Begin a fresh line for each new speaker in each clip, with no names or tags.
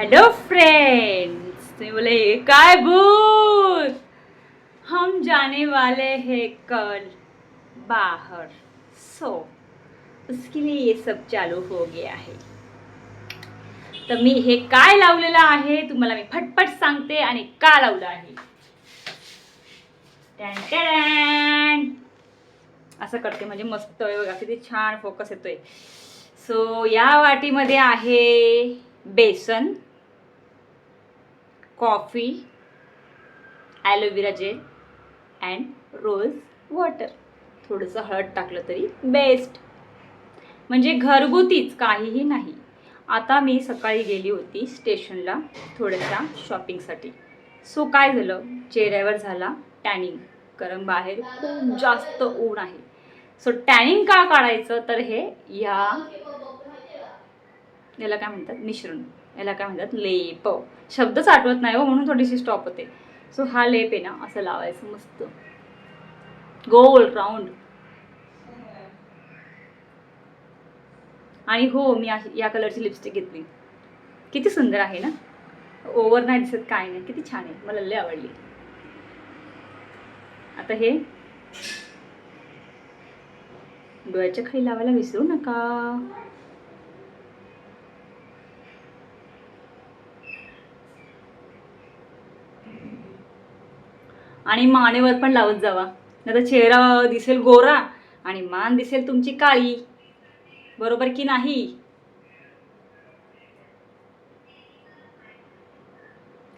Hello friends तुम्ही बोले काय भूत? हम जाने वाले हैं कल बाहर. सो उसके लिए ये सब चालू हो गया आहे तर मी हे काय लावलेलं आहे तुम्हाला मी फटफट सांगते आणि का लावलं आहे. टॅन. असं करते म्हणजे मस्त आहे बघा किती छान फोकस येतोय. सो या वाटीमध्ये आहे बेसन. Coffee aloe vera gel and rose water. थोडंसं हळद टाकलं तरी बेस्ट. म्हणजे घरगुतीच काहीही नाही. आता मी सकाळी गेली होती स्टेशनला थोड्याशा शॉपिंगसाठी. सो काय झालं? चेहऱ्यावर झाला टॅनिंग. कारण बाहेर खूप जास्त ऊन आहे. सो टॅनिंग का काढायचं? तर हे या याला काय म्हणतात? मिश्रण. याला काय म्हणतात लेप. शब्दच आठवत नाही हो म्हणून थोडीशी स्टॉप होते. सो हा लेप आहे ना असं लावायचं मस्त. गोल राऊंड आणि हो मी या कलरची लिपस्टिक घेतली. किती सुंदर आहे ना? ओव्हर नाही दिसत काय नाही. किती छान आहे. मला लय आवडली. आता हे. डोळ्याच्या खाली लावायला विसरू नका. आणि मानेवर पण लावत जावा. नाही तर चेहरा दिसेल गोरा आणि मान दिसेल तुमची काळी. बरोबर की नाही?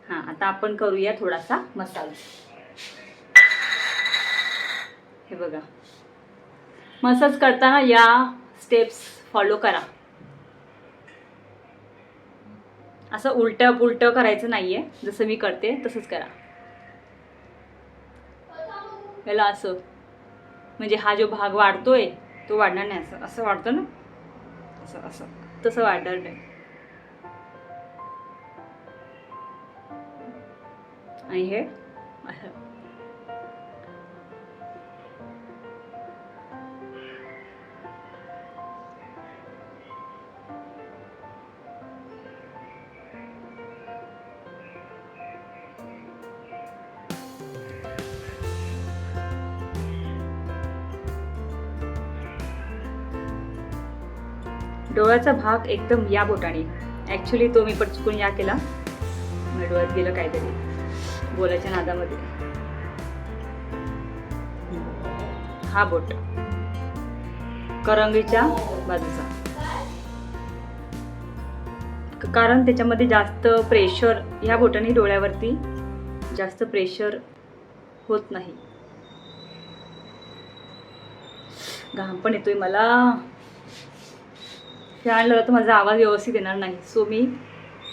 हा आता आपण करूया थोडासा मसाला. हे बघा. मसाज करताना या स्टेप्स फॉलो करा. असं उलटं पुलटं करायचं नाहीये. जसं मी करते तसंच करा. याला असं म्हणजे हा जो भाग वाढतोय तो वाढणार नाही. असं असं वाढतं ना? असं असं. तसं वाढणार नाही. आणि हे? डोळ्याचा भाग एकदम या बोटाने. ॲक्च्युली तो मी पटचुकून या केला. डोळ्यात गेलं काहीतरी. बोलायच्या नादामध्ये. हा बोट. करंगीच्या बाजूचा. कारण त्याच्यामध्ये जास्त प्रेशर ह्या बोटाने डोळ्यावरती जास्त प्रेशर होत नाही. घाम पण येतोय मला. फॅन लावला तर माझा आवाज व्यवस्थित येणार नाही. सो मी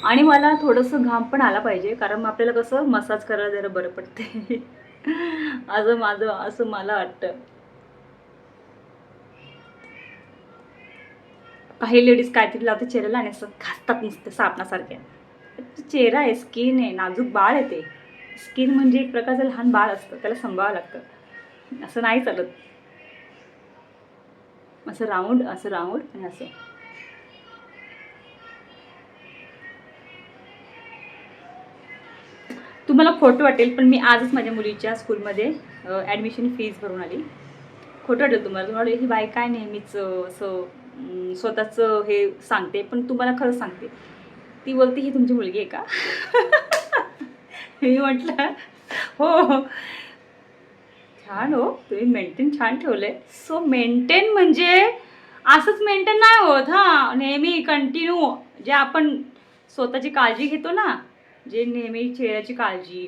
आणि मला थोडंसं घाम पण आला पाहिजे कारण मग आपल्याला कसं मसाज करायला जरा बरं पडते. असं माझं असं मला वाटतं. काही लेडीज काहीतरी लावते चेहऱ्याला आणि असं घासतात नुसतं सापणासारख्या चेहरा आहे स्किन आहे नाजूक बाळ आहे ते. स्किन म्हणजे एक प्रकारचं लहान बाळ असतं त्याला सांभाळावं लागतं. असं नाही चालत. असं राऊंड असं राऊंड आणि असं. तुम्हाला खोटं वाटेल पण मी आजच माझ्या मुलीच्या स्कूलमध्ये ॲडमिशन फीज भरून आली. खोटं वाटेल तुम्हाला. तुम्हाला ही बाई काय नेहमीच असं स्वतःचं हे सांगते पण तुम्हाला खरंच सांगते. ती बोलते ही तुमची मुलगी आहे का? मी म्हटलं हो हो. छान हो तुम्ही मेंटेन छान ठेवलंय. सो मेंटेन म्हणजे असंच मेंटेन नाही होत हां. नेहमी कंटिन्यू जे आपण स्वतःची काळजी घेतो ना जे नेहमी चेहऱ्याची काळजी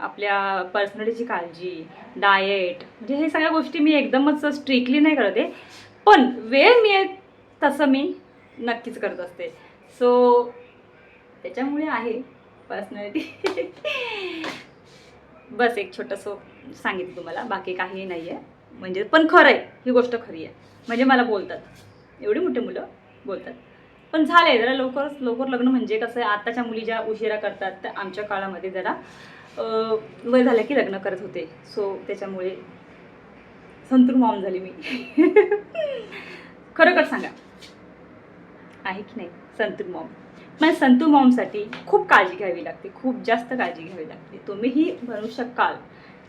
आपल्या पर्सनॅलिटीची काळजी डाएट म्हणजे हे सगळ्या गोष्टी मी एकदमच स्ट्रिक्टली नाही करते. पण वेळ मिळेल तसं मी नक्कीच करत असते. सो त्याच्यामुळे आहे पर्सनॅलिटी बस एक छोटंसं सांगितलं तुम्हाला बाकी काही नाही आहे म्हणजे पण खरं आहे ही गोष्ट खरी आहे. म्हणजे मला बोलतात. एवढी मोठी मुलं बोलतात. पण झालं आहे जरा लवकरच लवकर लग्न म्हणजे कसं आहे आत्ताच्या मुली ज्या उशिरा करतात तर आमच्या काळामध्ये जरा वय झालं की लग्न करत होते. सो त्याच्यामुळे संतूर मॉम झाली मी. खरोखर सांगा. आहे की नाही संतू मॉम पण संतू मॉमसाठी खूप काळजी घ्यावी लागते खूप जास्त काळजी घ्यावी लागते. तुम्हीही बनवू शकाल.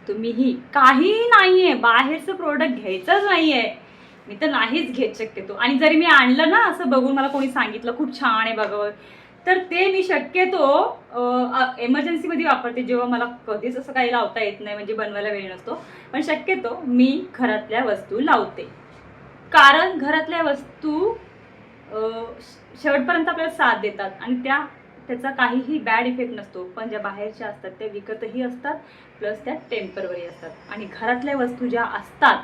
तुम्हीही काही नाही आहे बाहेरचं प्रोडक्ट घ्यायचंच नाही आहे मी तर नाहीच घेत शक्यतो. आणि जरी मी आणलं ना असं बघून मला कोणी सांगितलं खूप छान आहे बघ तर ते मी शक्यतो एमर्जन्सीमध्ये वापरते. जेव्हा मला कधीच असं काही लावता येत नाही म्हणजे बनवायला वेळ नसतो. पण शक्यतो मी घरातल्या वस्तू लावते. कारण घरातल्या वस्तू शेवटपर्यंत आपल्याला साथ देतात. आणि त्या त्याचा काहीही बॅड इफेक्ट नसतो. पण ज्या बाहेरच्या असतात त्या विकतही असतात प्लस त्या टेम्परवरी असतात. आणि घरातल्या वस्तू ज्या असतात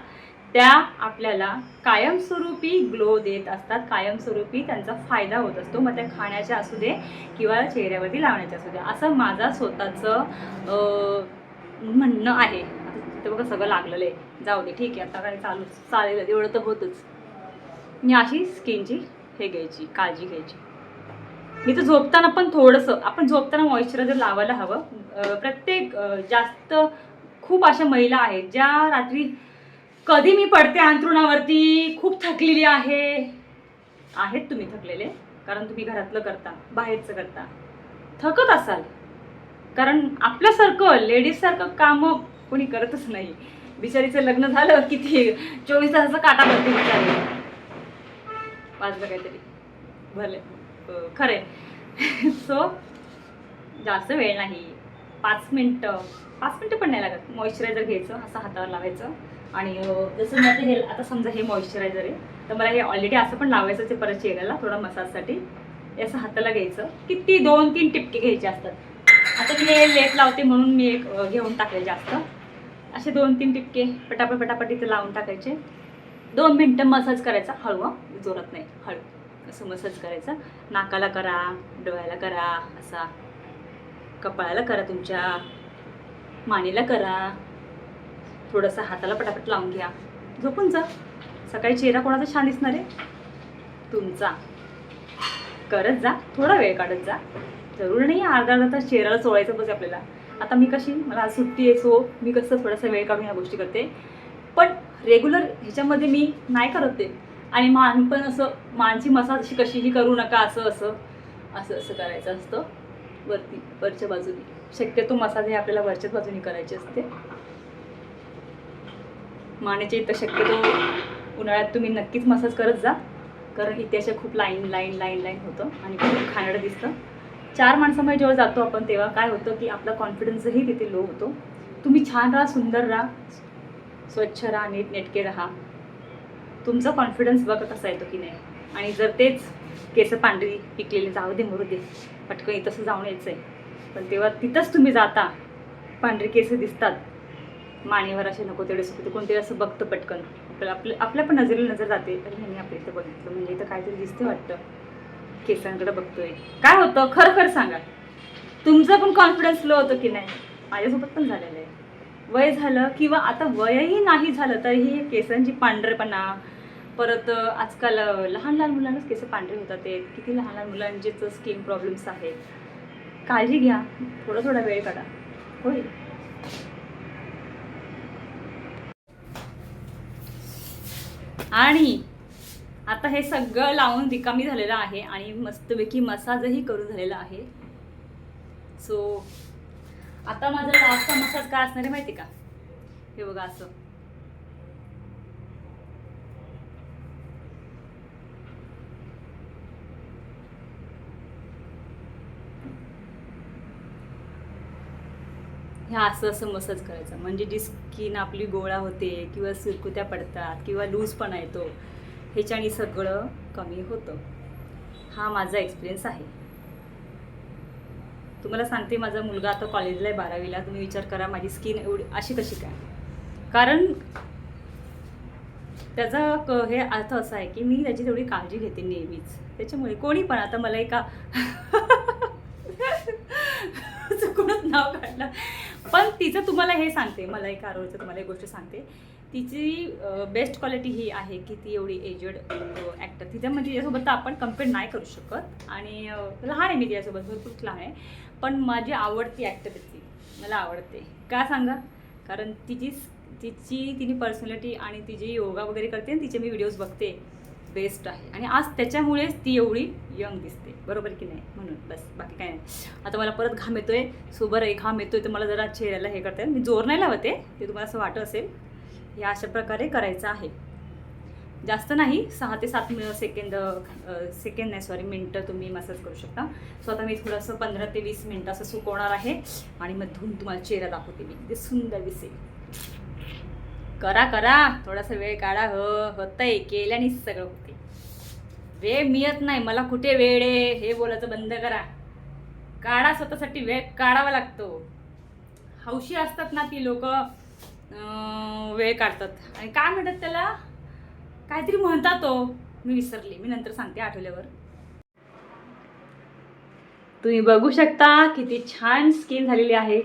त्या आपल्याला कायमस्वरूपी ग्लो देत असतात. कायमस्वरूपी त्यांचा फायदा होत असतो. मग त्या खाण्याच्या असू दे किंवा चेहऱ्यावरती लावण्याच्या असू दे. असं माझा स्वतःचं म्हणणं आहे. आता तिथे बघा सगळं लागलेलं आहे. जाऊ दे ठीक आहे. आता काय चालू? चालेल एवढं तर होतच. मी अशी स्किनची हे घ्यायची काळजी घ्यायची. मी तर झोपताना पण थोडंसं आपण झोपताना मॉइश्चरायझर लावायला हवं. प्रत्येक जास्त खूप अशा महिला आहेत ज्या रात्री कधी मी पडते अंथरुणावरती? खूप थकलेली आहे. आहेत तुम्ही थकलेले? कारण तुम्ही घरातलं करता बाहेरचं करता. थकत असाल. कारण आपल्यासारखं लेडीजसारखं कामं कोणी करतच नाही. बिचारीचं लग्न झालं किती चोवीस तासाचं काटा भरते बिचारी. वाजलं काहीतरी. भले. खरे सो जास्त वेळ नाही. पाच मिनटं. पाच मिनटं पण नाही लागत. मॉइश्चरायझर घ्यायचं असं हातावर लावायचं. आणि जसं माझं हे आता समजा हे मॉइश्चरायझर आहे तर मला हे ऑलरेडी असं पण लावायचं ते परत चेहऱ्याला थोडा मसाजसाठी असं हाताला घ्यायचं. किती दोन तीन टिपके घ्यायचे असतात. आता मी हे लेट लावते म्हणून मी एक घेऊन टाकले जास्त. असे दोन तीन टिपके पटापट पटापट इथे लावून टाकायचे. दोन मिनटं मसाज करायचा. हळू हं, जोरात नाही. हळू. असं मसाज करायचा. नाकाला करा डोळ्याला करा असा. कपाळाला करा तुमच्या. मानेला करा. थोडंसं हाताला पटापट लावून घ्या. झोपून जा. सकाळी चेहरा कोणाचा छान दिसणार आहे? तुमचा. करत जा. थोडा वेळ काढत जा. जरूर नाही अर्धा अर्धा तास चेहऱ्याला चोळायचं बस आपल्याला. आता मी कशी मला आज सुट्टी आहे सो मी कसं थोडासा वेळ काढून ह्या गोष्टी करते. पण रेग्युलर ह्याच्यामध्ये मी नाही करत ते. आणि मान पण असं मानची मसाज अशी कशीही करू नका असं असं असं असं करायचं असतं. वरती वरच्या बाजूने. शक्यतो मसाज हे आपल्याला वरच्याच बाजूने करायचे असते. मानेच्या इथं शक्यतो उन्हाळ्यात तुम्ही नक्कीच मसाज करत जा. कारण इथे अशा खूप लाईन लाईन लाईन लाईन होतं आणि खूप खाणडं दिसतं. चार माणसामध्ये जेव्हा जातो आपण तेव्हा काय होतं की आपला कॉन्फिडन्सही तिथे लो होतो. तुम्ही छान राहा सुंदर राहा स्वच्छ राहा नीट नेटके राहा. तुमचा कॉन्फिडन्स बघा कसा येतो की नाही. आणि जर तेच केस पांढरी पिकलेले जाऊ दे मरू दे. पटकन इथंसं जाऊन यायचं आहे पण तेव्हा तिथंच तुम्ही जाता. पांढरी केस दिसतात. मानेवर असे नको तेवढे सुकते कोणते असं बघतं पटकन. आपल्याला आपल्या आपल्या पण नजरेला नजर जाते. अरे ह्यांनी आपल्या इथं बघितलं. म्हणजे इथं काहीतरी दिसतं वाटतं. केसांकडे बघतोय. काय होतं? खरं खरं सांगा. तुमचा पण कॉन्फिडन्स लो होतो की नाही? माझ्यासोबत पण झालेलं आहे. वय झालं किंवा आता वयही नाही झालं तरीही केसांची पांढरेपणा परत आजकाल लहान लहान मुलांनाच केस पांढरे होतात ते. किती लहान लहान मुलांचेच स्किन प्रॉब्लेम्स आहेत. काळजी घ्या. थोडा थोडा वेळ काढा. होईल आणि आता हे सगळं लावून रिकामी झालेलं आहे आणि मस्तपैकी मसाजही करून झालेला आहे. सो आता माझा लास्टचा मसाज काय असणार आहे माहिती का? हे बघा असं. ह्या असं असं मसाज करायचं. म्हणजे जी स्किन आपली गोळा होते किंवा सुरकुत्या पडतात किंवा लूजपणा येतो ह्याच्याने सगळं कमी होतं. हा माझा एक्सपिरियन्स आहे. तुम्हाला सांगते माझा मुलगा आता कॉलेजला आहे बारावीला. तुम्ही विचार करा माझी स्किन एवढी अशी कशी काय? कारण त्याचा क- हे अर्थ असा आहे की मी त्याची तेवढी काळजी घेते नेहमीच. त्याच्यामुळे कोणी पण आता मला एका चुकूनच नाव काढलं पण तिचं तुम्हाला हे सांगते मला एक आरोळचं तुम्हाला एक गोष्ट सांगते. तिची बेस्ट क्वालिटी ही आहे की ती एवढी एजड ॲक्टर तिच्या म्हणजे तिच्यासोबत तर आपण कंपेअर नाही करू शकत. आणि लहान आहे मी तिच्यासोबत भरपूर लहान आहे. पण माझी आवडती ॲक्टर आहे ती. मला आवडते. का सांगा? कारण तिची तिची तिने पर्सनॅलिटी आणि तिची योगा वगैरे करते आणि तिचे मी व्हिडिओज बघते. बेस्ट आहे. आणि आज त्याच्यामुळेच ती एवढी यंग दिसते. बरोबर की नाही? म्हणून बस बाकी काय नाही. आता मला परत घाम येतोय सो बरं एक घाम येतोय तर मला जरा चेहऱ्याला हे करता येईल. मी जोर नाही लावते ते तुम्हाला असं वाटत असेल. हे अशा प्रकारे करायचं आहे. जास्त नाही सहा ते सात मि सेकंद सेकंड सेकंद नाही सॉरी मिनटं तुम्ही मसाज करू शकता. सो आता मी थोडंसं पंधरा ते वीस मिनटं असं सुकवणार आहे. आणि मग धुवून तुम्हाला चेहरा दाखवते मी. ते सुंदर दिसेल. करा करा. थोडासा वेळ काढा. हो होतंय. केल्यानेच सगळं होते वेळ मिळत नाही. मला कुठे वेळ आहे? हे बोलायचं बंद करा. काढा स्वतःसाठी वेळ काढावा लागतो. हौशी असतात ना ती लोक. वेळ काढतात. आणि काय म्हणतात त्याला? काहीतरी म्हणतात तो. मी विसरले. मी नंतर सांगते आठवल्यावर. तुम्ही बघू शकता किती छान स्किन झालेली आहे.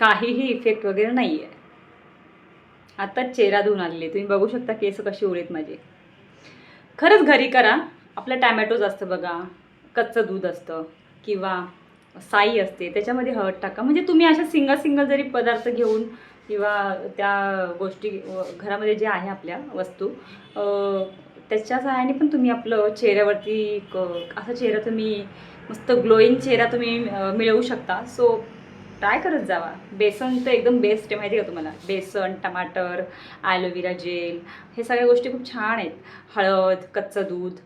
काहीही इफेक्ट वगैरे नाही आहे आत्ताच चेहरा धुवून आलेले तुम्ही बघू शकता केस कशी उरेत माझे. खरंच घरी करा. आपलं टॅमॅटोज असतं बघा. कच्चं दूध असतं. किंवा साई असते. त्याच्यामध्ये हळद टाका. म्हणजे तुम्ही अशा सिंगल सिंगल जरी पदार्थ घेऊन किंवा त्या गोष्टी घरामध्ये जे आहे आपल्या वस्तू त्याच्या सहाय्याने पण तुम्ही आपलं चेहऱ्यावरती क- असा चेहरा तुम्ही मस्त ग्लोईंग चेहरा तुम्ही मिळवू शकता. सो ट्राय करत जावा. बेसन तर एकदम बेस्ट आहे माहिती का तुम्हाला? बेसन टमाटर ॲलोवेरा जेल हे सगळ्या गोष्टी खूप छान आहेत. हळद कच्चं दूध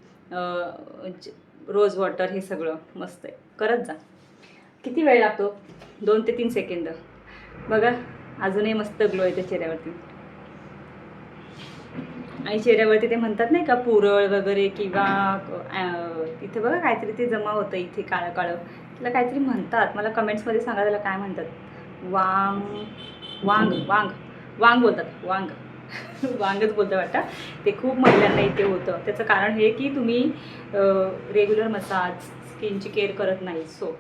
रोज वॉटर हे सगळं मस्त आहे. करत जा. किती वेळ लागतो? दोन ते तीन सेकंद बघा अजूनही मस्त ग्लो येते चेहऱ्यावरती. आणि चेहऱ्यावरती ते म्हणतात नाही का पुरळ वगैरे किंवा इथे तिथे बघा काहीतरी ते जमा होतं इथे काळं काळं त्याला काहीतरी म्हणतात. मला कमेंट्समध्ये सांगा त्याला काय म्हणतात. वांग वांग वांग वांग बोलतात. वांग. वांगच बोलतं वाटतं. ते खूप महिलांना इथे होतं. त्याचं कारण हे की तुम्ही रेग्युलर मसाज स्किनची केअर करत नाही. सो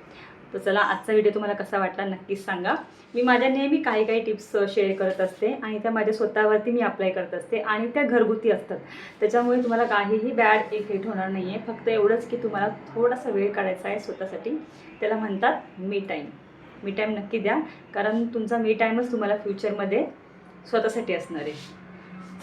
तर चला आजचा व्हिडिओ तुम्हाला कसा वाटला नक्कीच सांगा. मी माझ्या नेहमी काही काही टिप्स शेअर करत असते आणि त्या माझ्या स्वतःवरती मी अप्लाय करत असते आणि त्या घरगुती असतात. त्याच्यामुळे तुम्हाला काहीही बॅड इफेक्ट होणार नाही आहे फक्त एवढंच की तुम्हाला थोडासा वेळ काढायचा आहे स्वतःसाठी. त्याला म्हणतात मी टाईम मी टाईम नक्की द्या. कारण तुमचा मी टाईमच तुम्हाला फ्युचरमध्ये स्वतःसाठी असणार आहे.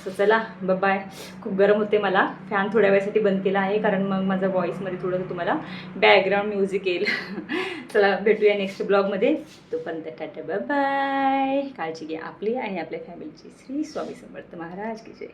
सो चला बाय खूप गरम होते मला. फॅन थोड्या वेळासाठी बंद केला आहे कारण मग माझा व्हॉईसमध्ये थोडंसं तुम्हाला बॅकग्राऊंड म्युझिक येईल. चला भेटूया नेक्स्ट ब्लॉगमध्ये तोपर्यंत टाटा बाय काळजी घ्या आपली आणि आपल्या फॅमिलीची श्री स्वामी समर्थ महाराज की जय.